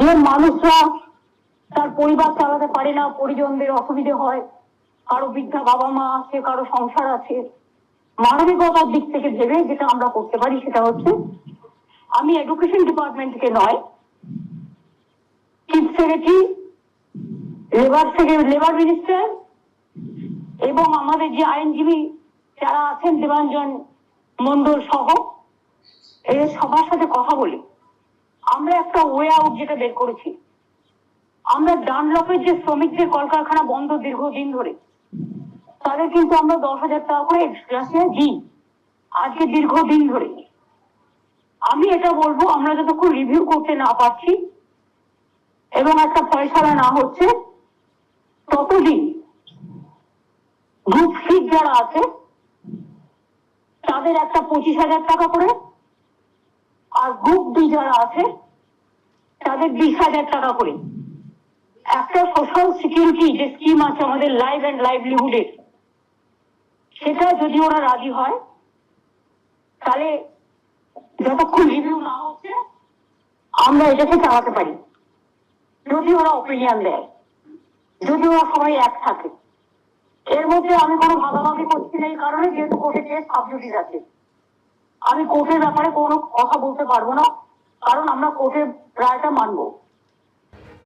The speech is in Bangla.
যে মানুষরা তার পরিবার চালাতে পারে না, পরিজনদের অসুবিধে হয়, কারও বৃদ্ধা বাবা মা আছে, কারও সংসার আছে, মানবিকতার দিক থেকে ভেবে যেটা আমরা করতে পারি সেটা হচ্ছে আমি এডুকেশন ডিপার্টমেন্ট থেকে নয় chief secretary labour labour minister এবং আমাদের যে আইনজীবী যারা আছেন দেবাঞ্জন মন্ডল সহ, এদের সবার সাথে কথা বলি। আমরা একটা ওয়ে আউট যেটা বের করেছি। আমরা ডানলপের যে শ্রমিকদের কলকারখানা বন্ধ দীর্ঘদিন ধরে, তাদের কিন্তু আমরা দশ হাজার টাকা করে এক্সট্রা দিই, আজকে দীর্ঘদিন ধরে। আমি এটা বলব, আমরা যতক্ষণ রিভিউ করতে না পারছি এবং একটা ফয়সালা না হচ্ছে, ততদিন গ্রুপ সিট যারা আছে, তাদের একটা পঁচিশ হাজার টাকা করে, আর গ্রুপ ডি যারা আছে তাদের বিশ হাজার টাকা করে। একটা সোশ্যাল সিকিউরিটি যে স্কিম আছে আমাদের লাইফ অ্যান্ড লাইভলিহুডের সেটা যদি ওরা রাজি হয়, তাহলে যতক্ষণ রিভিউ না হচ্ছে, আমরা এটাকে চালাতে পারি। যদি ওরা ওপিনিয়ন দেয়, যদি ওরা সবাই এক থাকে। এর মধ্যে আমি কোনো ভাগাভাগি করছি না এই কারণে, যেহেতু কোর্টে কেস সাবজুডিস আছে। আমি কোর্টের ব্যাপারে কোনো কথা বলতে পারব না। কারণ আমরা কোর্টের রায়টা মানবো।